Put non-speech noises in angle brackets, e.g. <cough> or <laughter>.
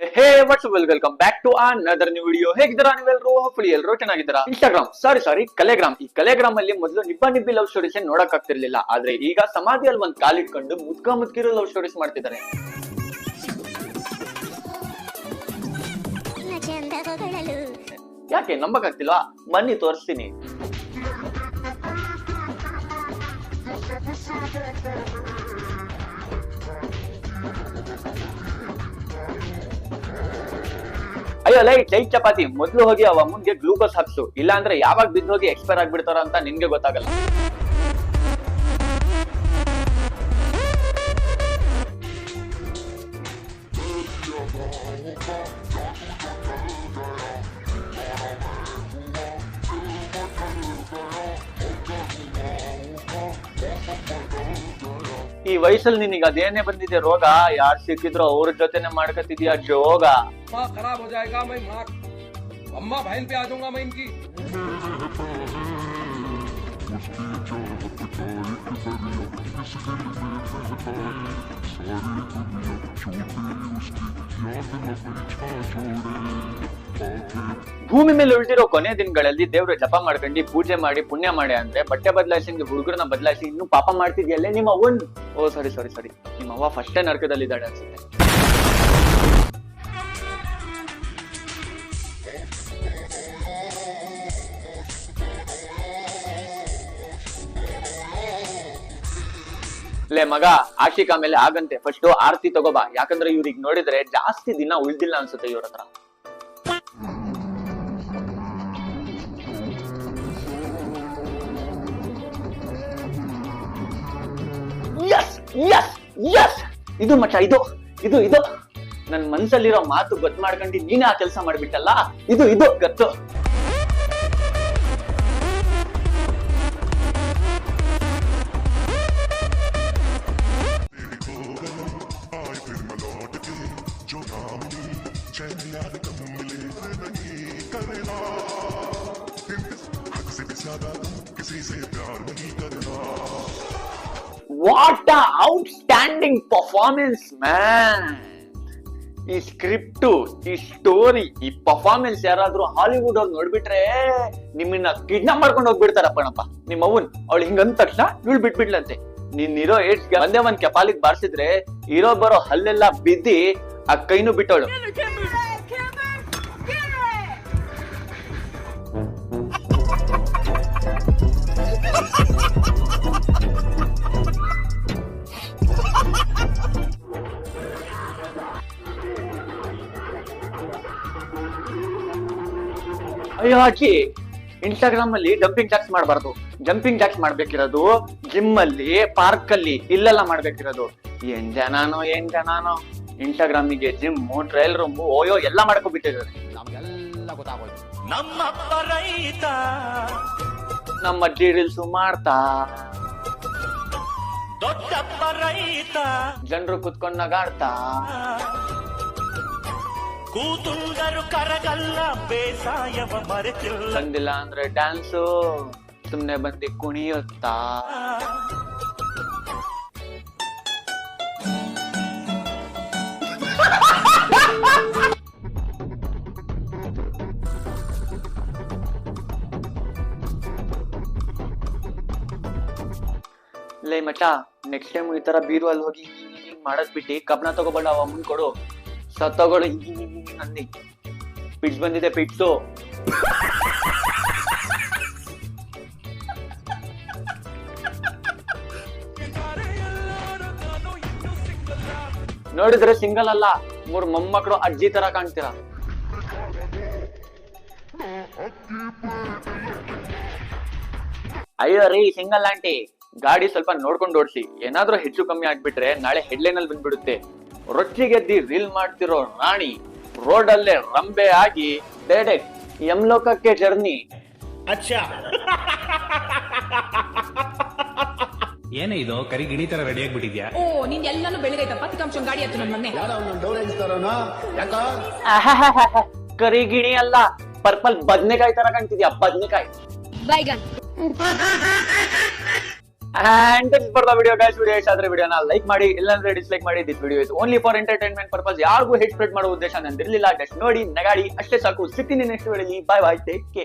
Hey what's well welcome back to another new video ಹೇಗಿದ್ದೀರಾ ನೀವೆಲ್ಲರೂ hopefully ಎಲ್ಲರೂ ಚೆನ್ನಾಗಿದ್ದೀರಾ. ಇನ್ಸ್ಟಾಗ್ರಾಮ್ ಸಾರಿ ಸಾರಿ ಕಲೆಗ್ರಾಮ್ ಈ ಕಲೆಗ್ರಾಮ್ ಅಲ್ಲಿ ಮೊದಲು ನಿಬ್ಬ ನಿಬ್ಬಿ ಲವ್ ಸ್ಟೋರೀಸ್ ನೋಡಕ್ ಆಗ್ತಿರ್ಲಿಲ್ಲ. ಆದ್ರೆ ಈಗ ಸಮಾಧಿಯಲ್ಲಿ ಒಂದ್ ಕಾಲಿಟ್ಕೊಂಡು ಮುದ್ಕ ಮುದ್ಕಿರೋ ಲವ್ ಸ್ಟೋರೀಸ್ ಮಾಡ್ತಿದ್ದಾರೆ. ಯಾಕೆ? ನಂಬಕ್ ಆಗ್ತಿಲ್ವಾ ಬನ್ನಿ ತೋರಿಸ್ತೀನಿ. ಅಯ್ಯೋ ಲೈಟ್ ಲೈಟ್ ಚಪಾತಿ. ಮೊದ್ಲು ಹೋಗಿ ಅವ ಅಮ್ಮನ್ಗೆ ಗ್ಲೂಕೋಸ್ ಹಾಕ್ಸು. ಇಲ್ಲಾಂದ್ರೆ ಯಾವಾಗ ಬಿದ್ದು ಹೋಗಿ ಎಕ್ಸ್ಪೈರ್ ಆಗ್ಬಿಡ್ತಾರ ಅಂತ ನಿನ್ಗೆ ಗೊತ್ತಾಗಲ್ಲ. ಈ ವಯಸ್ಸಲ್ಲಿ ನಿನಗೆ ಅದೇನೇ ಬಂದಿದೆ ರೋಗ ಯಾರ್ ಸಿಕ್ಕಿದ್ರು ಅವ್ರ ಜೊತೆನೆ ಮಾಡ್ಕತಿದ್ಯಾ ಜೋಗ माँ खराब हो जाएगा मैं माँ अम्मा बहन पे आ जाऊंगा मैं इनकी ಭೂಮಿ ಮೇಲೆ ಉಳಿದಿರೋ ಕೊನೆ ದಿನಗಳಲ್ಲಿ ದೇವ್ರ ಜಪ ಮಾಡ್ಕೊಂಡು ಪೂಜೆ ಮಾಡಿ, ಪುಣ್ಯ ಮಾಡಿ ಅಂದ್ರೆ ಬಟ್ಟೆ ಬದಲಾಯಿಸಿ ಹುಡುಗರನ್ನ ಬದಲಾಯಿಸಿ ಇನ್ನು ಪಾಪ ಮಾಡ್ತಿದ್ಯಲ್ಲೇ ನಿಮ್ಮ ಅವ್ವನ್ ಓ, ಸಾರಿ ಸಾರಿ ಸಾರಿ. ನಿಮ್ಮ ಅವ್ವ ಫಸ್ಟೇ ನರ್ಕದಲ್ಲಿದ್ದಾಳೆ ಅನ್ಸುತ್ತೆ. ಲೇ ಮಗ, ಆಶಿಕಾ ಮೇಲೆ ಆಗಂತೆ. ಫಸ್ಟ್ ಆರ್ತಿ ತಗೋಬಾ. ಯಾಕಂದ್ರೆ ಇವ್ರಿಗೆ ನೋಡಿದ್ರೆ ಜಾಸ್ತಿ ದಿನ ಉಳ್ದಿಲ್ಲ ಅನ್ಸುತ್ತೆ ಇವ್ರ ಹತ್ರ. ಎಸ್ ಎಸ್ ಇದು ಮಠ, ಇದು ಇದು ಇದು. ನನ್ ಮನ್ಸಲ್ಲಿರೋ ಮಾತು ಗೊತ್ ಮಾಡ್ಕೊಂಡು ನೀನೇ ಆ ಕೆಲಸ ಮಾಡ್ಬಿಟ್ಟಲ್ಲ, ಇದು ಇದು ಗತ್ತು. ವಾಟ್ ಔಟ್ಸ್ಟ್ಯಾಂಡಿಂಗ್ ಪರ್ಫಾರ್ಮೆನ್ಸ್ ಮ್ಯಾನ್ ಈ ಸ್ಕ್ರಿಪ್ಟ್ ಈ ಸ್ಟೋರಿ ಈ ಪರ್ಫಾರ್ಮೆನ್ಸ್ ಯಾರಾದ್ರೂ ಹಾಲಿವುಡ್ ಅವ್ರು ನೋಡ್ಬಿಟ್ರೆ ನಿಮ್ಮನ್ನ ಕಿಡ್ನಾಪ್ ಮಾಡ್ಕೊಂಡು ಹೋಗ್ಬಿಡ್ತಾರಪ್ಪಣಪ್ಪ ನಿಮ್ಮ ಅವನ್ ಅವಳು ಹಿಂಗಂದ ತಕ್ಷಣ ಇವಳು ಬಿಟ್ಬಿಡ್ಲಂತೆ ನೀನ್ ಇರೋ ಏಡ್ಸ್ಗೆ ಒಂದೇ ಒಂದ್ ಕೆಪಾಲಿಗೆ ಬಾರಿಸಿದ್ರೆ ಇರೋ ಬರೋ ಹಲ್ಲೆಲ್ಲ ಬಿದ್ದಿ ಆ ಕೈನು ಬಿಟ್ಟವಳು ಅಯ್ಯೋ ಹಾಕಿ ಇನ್ಸ್ಟಾಗ್ರಾಮ್ ಅಲ್ಲಿ ಡಂಪಿಂಗ್ ಜಾಕ್ಸ್ ಮಾಡಬಾರ್ದು. ಜಂಪಿಂಗ್ ಜಾಕ್ಸ್ ಮಾಡ್ಬೇಕಿರೋದು ಜಿಮ್ ಅಲ್ಲಿ ಪಾರ್ಕ್ ಅಲ್ಲಿ ಇಲ್ಲೆಲ್ಲ ಮಾಡ್ಬೇಕಿರೋದು. ಏನ್ ಜನಾನೋ ಏನ್ ಜನನೋ. ಇನ್ಸ್ಟಾಗ್ರಾಮಿಗೆ ಜಿಮ್ ಟ್ರೈಲ್ ರೂಮ್ ಓಯೋ ಎಲ್ಲ ಮಾಡ್ಕೊಬಿಟ್ಟಿದ್ದಾರೆ ನಮ್ಗೆಲ್ಲ ಗೊತ್ತಾಗೋಯ್ತು. ನಮ್ಮ ರೈತ. ನಮ್ಮ ಅಜ್ಜಿ ರೀಲ್ಸ್ ಮಾಡ್ತಾ. ದೊಡ್ಡಪ್ಪ ರೈತ. ಜನರು ಕುತ್ಕೊಂಡ್ ನಗಾಡ್ತಾ. ಕೂತುಂಗರು ಕರಗಲ್ಲ ಬೇಸಾಯವ ಮರೆತಿಲ್ಲ. ಬಂದಿಲ್ಲ ಅಂದ್ರೆ ಡ್ಯಾನ್ಸು ಸುಮ್ನೆ ಬಂದಿ ಕುಣಿಯುತ್ತಾ? ಲೇ ಮಚ್ಚ ನೆಕ್ಸ್ಟ್ ಟೈಮ್ ಈ ತರ ಬೀರು ಅಲ್ಲಿ ಹೋಗಿ ಮಾಡಸ್ಬಿಟ್ಟು ಕಬ್ಣ ತಗೋಬೇಡ ಅವ ಮುಂದ್ ಕೊಡು. ಸತ್ತೋಗಳು ಅಂದಿ ಪಿಟ್ಸ್ ಬಂದಿದೆ ಪಿಟ್ಸು ನೋಡಿದ್ರೆ ಸಿಂಗಲ್ ಅಲ್ಲ. ಮೂರ್ ಮೊಮ್ಮಕ್ಕಳು ಅಜ್ಜಿ ತರ ಕಾಣ್ತೀರಾ? ಅಯ್ಯೋ ರೀ ಸಿಂಗಲ್ ಆಂಟಿ. ಗಾಡಿ ಸ್ವಲ್ಪ ನೋಡ್ಕೊಂಡು ಓಡಿಸಿ. ಏನಾದ್ರೂ ಹೆಚ್ಚು ಕಮ್ಮಿ ಆಗ್ಬಿಟ್ರೆ ನಾಳೆ ಹೆಡ್ಲೈನ್ ಅಲ್ಲಿ ಬಂದ್ಬಿಡುತ್ತೆ. ರೊಚ್ಚಿಗೆದ್ದಿ ರೀಲ್ ಮಾಡ್ತಿರೋ ರಾಣಿ ರೋಡ್ ಅಲ್ಲೇ ರಂಬೆ ಆಗಿ ಡೈರೆಕ್ಟ್ ಯಮಲೋಕಕ್ಕೆ ಜರ್ನಿ. ಏನೇ ಇದು? ಕರಿ ಗಿಣಿ ತರ ರೆಡಿ ಆಗ್ಬಿಟ್ಟಿದ್ಯಾ? ಓ ನಿನ್ ಎಲ್ಲಾನು ಬೆಳಗೈತಪ್ಪ ತಿಕ್ಕಂಶ ಗಾಡಿ ಹತ್ತು ನನ್ನ ಮೊನ್ನೆ ಕರಿ ಗಿಣಿ ಅಲ್ಲ ಪರ್ಪಲ್ ಬದ್ನೆಕಾಯಿ ತರ ಕಾಣ್ತಿದ್ಯಾ? ಬದ್ನೆಕಾಯಿ. ಬೈಗನ್ <laughs> and for the video guys video ಇಷ್ಟ ಆದ್ರೆ ವಿಡಿಯೋನ ಲೈಕ್ ಮಾಡಿ ಇಲ್ಲಾಂದ್ರೆ ಡಿಸ್ಲೈಕ್ ಮಾಡಿ this video is only for entertainment purpose ಯಾರಿಗೂ ಹೆಡ್ ಸ್ಪ್ರೆಡ್ ಮಾಡೋ ಉದ್ದೇಶ ನಂದಿರಲಿಲ್ಲ ಜಸ್ಟ್ ನೋಡಿ ನಗಾಡಿ ಅಷ್ಟೇ ಸಾಕು ಸಿಗ್ತೀನಿ next video bye bye take care